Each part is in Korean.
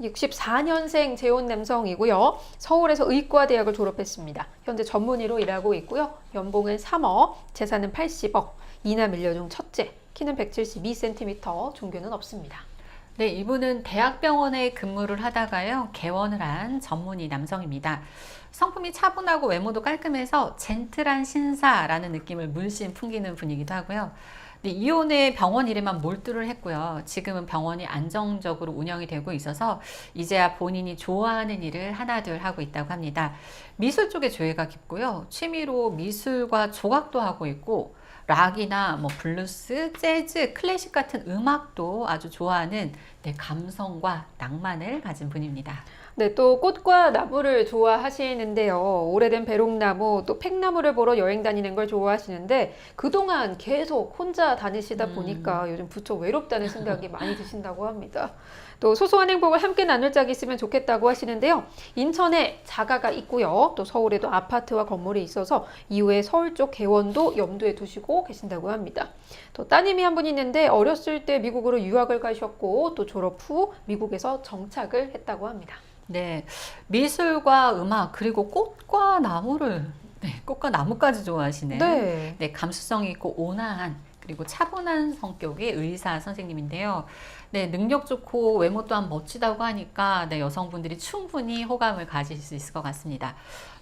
64년생 재혼 남성이고요. 서울에서 의과대학을 졸업했습니다. 현재 전문의로 일하고 있고요. 연봉은 3억, 재산은 80억, 이남 일녀 중 첫째, 키는 172cm, 종교는 없습니다. 네, 이분은 대학병원에 근무를 하다가요, 개원을 한 전문의 남성입니다. 성품이 차분하고 외모도 깔끔해서 젠틀한 신사라는 느낌을 물씬 풍기는 분이기도 하고요. 네, 이혼의 병원 일에만 몰두를 했고요. 지금은 병원이 안정적으로 운영이 되고 있어서 이제야 본인이 좋아하는 일을 하나둘 하고 있다고 합니다. 미술 쪽에 조예가 깊고요. 취미로 미술과 조각도 하고 있고 락이나 뭐 블루스, 재즈, 클래식 같은 음악도 아주 좋아하는 네, 감성과 낭만을 가진 분입니다. 네, 또 꽃과 나무를 좋아하시는데요. 오래된 배롱나무, 또 팽나무를 보러 여행 다니는 걸 좋아하시는데 그동안 계속 혼자 다니시다 음. 보니까 요즘 부쩍 외롭다는 생각이 많이 드신다고 합니다. 또 소소한 행복을 함께 나눌 짝이 있으면 좋겠다고 하시는데요. 인천에 자가가 있고요. 또 서울에도 아파트와 건물이 있어서 이후에 서울 쪽 개원도 염두에 두시고 계신다고 합니다. 또 따님이 한 분 있는데 어렸을 때 미국으로 유학을 가셨고 또 졸업 후 미국에서 정착을 했다고 합니다. 네, 미술과 음악 그리고 꽃과 나무를 네, 꽃과 나무까지 좋아하시네요. 네. 네, 감수성 있고 온화한 그리고 차분한 성격의 의사 선생님인데요. 네, 능력 좋고 외모 또한 멋지다고 하니까 네, 여성분들이 충분히 호감을 가질 수 있을 것 같습니다.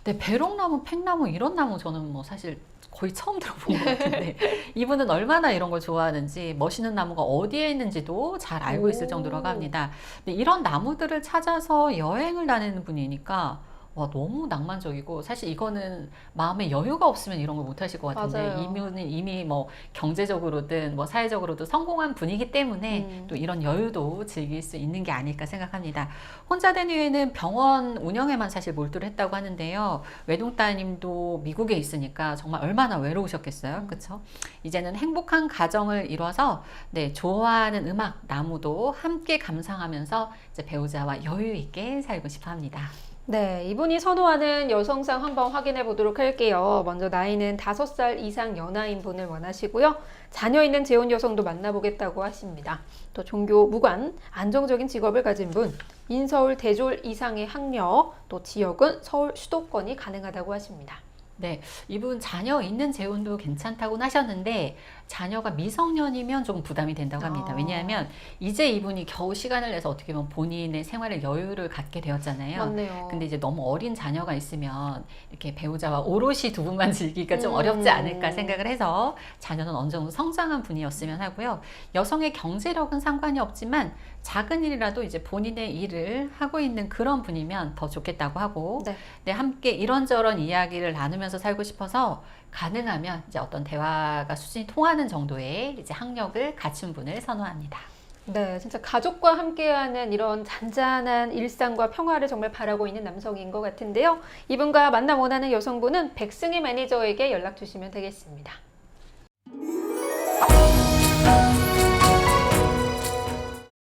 네, 배롱나무, 팽나무 이런 나무 저는 뭐 사실 거의 처음 들어본 것 같은데 이분은 얼마나 이런 걸 좋아하는지 멋있는 나무가 어디에 있는지도 잘 알고 있을 오. 정도라고 합니다. 네, 이런 나무들을 찾아서 여행을 다니는 분이니까 와 너무 낭만적이고 사실 이거는 마음에 여유가 없으면 이런 걸 못 하실 것 같은데. 이분은 이미 뭐 경제적으로든 뭐 사회적으로도 성공한 분이기 때문에 음. 또 이런 여유도 즐길 수 있는 게 아닐까 생각합니다. 혼자 된 이유에는 병원 운영에만 사실 몰두를 했다고 하는데요. 외동따님도 미국에 있으니까 정말 얼마나 외로우셨겠어요. 음. 그렇죠? 이제는 행복한 가정을 이뤄서 네, 좋아하는 음악, 나무도 함께 감상하면서 이제 배우자와 여유 있게 살고 싶어 합니다. 네, 이분이 선호하는 여성상 한번 확인해 보도록 할게요. 먼저 나이는 5살 이상 연하인 분을 원하시고요. 자녀 있는 재혼 여성도 만나보겠다고 하십니다. 또 종교 무관, 안정적인 직업을 가진 분, 인서울 대졸 이상의 학력, 또 지역은 서울 수도권이 가능하다고 하십니다. 네, 이분 자녀 있는 재혼도 괜찮다고 하셨는데 자녀가 미성년이면 조금 부담이 된다고 합니다. 아. 왜냐하면 이제 이분이 겨우 시간을 내서 어떻게 보면 본인의 생활의 여유를 갖게 되었잖아요. 맞네요. 근데 이제 너무 어린 자녀가 있으면 이렇게 배우자와 오롯이 두 분만 즐기기가 좀 음. 어렵지 않을까 생각을 해서 자녀는 어느 정도 성장한 분이었으면 하고요. 여성의 경제력은 상관이 없지만 작은 일이라도 이제 본인의 일을 하고 있는 그런 분이면 더 좋겠다고 하고 네. 네, 함께 이런저런 이야기를 나누면 서 살고 싶어서 가능하면 이제 어떤 대화가 수준이 통하는 정도의 이제 학력을 갖춘 분을 선호합니다. 네, 진짜 가족과 함께하는 이런 잔잔한 일상과 평화를 정말 바라고 있는 남성인 것 같은데요. 이분과 만남 원하는 여성분은 백승희 매니저에게 연락 주시면 되겠습니다.